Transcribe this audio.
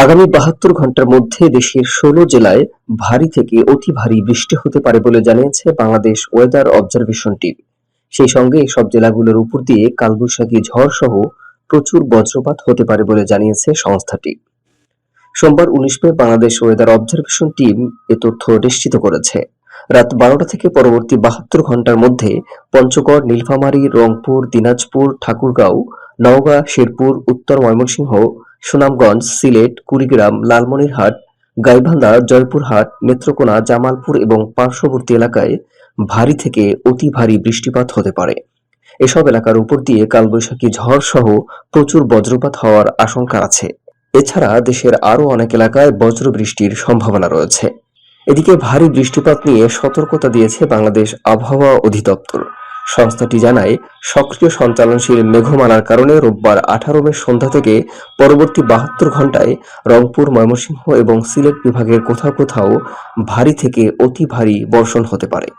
আগামী বাহাত্তর ঘণ্টার মধ্যে দেশের ষোলো জেলায় ভারী থেকে অতি ভারী বৃষ্টি হতে পারে বলে জানিয়েছে বাংলাদেশ ওয়েদার অবজারভেশন টিম সেই সঙ্গে এসব জেলাগুলোর উপর দিয়ে কালবৈশাখী ঝড় সহ প্রচুর বজ্রপাত হতে পারে বলে জানিয়েছে সংস্থাটি সোমবার উনিশ May Bangladesh weather observation team এ তথ্য নিশ্চিত করেছে। রাত বারোটা থেকে পরবর্তী বাহাত্তর ঘণ্টার মধ্যে পঞ্চগড়, নীলফামারী, রংপুর, দিনাজপুর, ঠাকুরগাঁও নওগাঁ, শেরপুর, উত্তর ময়মনসিংহ, সুনামগঞ্জ, সিলেট, কুড়িগ্রাম, লালমনিরহাট, গাইবান্ধা, জয়পুরহাট, নেত্রকোনা, জামালপুর এবং পার্শ্ববর্তী এলাকায় ভারী থেকে অতি ভারী বৃষ্টিপাত হতে পারে। এসব এলাকার উপর দিয়ে কালবৈশাখী ঝড় সহ প্রচুর বজ্রপাত হওয়ার আশঙ্কা আছে। এছাড়া দেশের আরও অনেক এলাকায় বজ্র বৃষ্টির সম্ভাবনা রয়েছে। এদিকে ভারী বৃষ্টিপাত নিয়ে সতর্কতা দিয়েছে বাংলাদেশ আবহাওয়া অধিদপ্তর। সংস্থাটি জানায়, সক্রিয় সঞ্চালনশীল মেঘমালার কারণে রোববার আঠারো মে সন্ধ্যা থেকে পরবর্তী বাহাত্তর ঘন্টায় রংপুর, ময়মনসিংহ এবং সিলেট বিভাগের কোথাও কোথাও ভারী থেকে অতি ভারী বর্ষণ হতে পারে।